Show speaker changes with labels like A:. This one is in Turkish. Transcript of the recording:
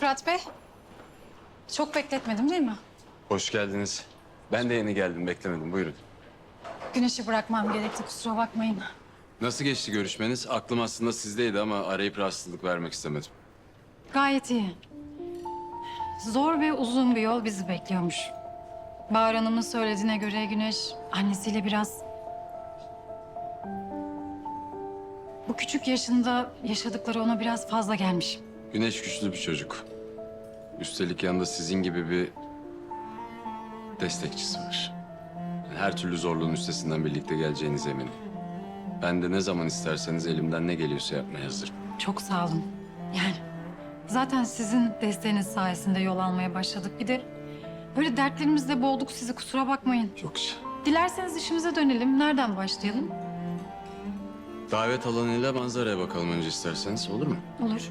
A: Fırat Bey. Çok bekletmedim değil mi?
B: Hoş geldiniz. Ben de yeni geldim, beklemedim. Buyurun.
A: Güneşi bırakmam gerekti kusura bakmayın.
B: Nasıl geçti görüşmeniz? Aklım aslında sizdeydi ama arayıp rahatsızlık vermek istemedim.
A: Gayet iyi. Zor ve uzun bir yol bizi bekliyormuş. Bahar Hanım'ın söylediğine göre Güneş annesiyle biraz... Bu küçük yaşında yaşadıkları ona biraz fazla gelmiş.
B: Güneş güçlü bir çocuk. Üstelik yanında sizin gibi bir destekçisi var. Her türlü zorluğun üstesinden birlikte geleceğinize eminim. Ben de ne zaman isterseniz elimden ne geliyorsa yapmaya hazırım.
A: Çok sağ olun. Yani zaten sizin desteğiniz sayesinde yol almaya başladık. Bir de böyle dertlerimizle boğduk sizi kusura bakmayın.
B: Çok güzel.
A: Dilerseniz işimize dönelim. Nereden başlayalım?
B: Davet alanıyla manzaraya bakalım önce isterseniz. Olur mu?
A: Olur.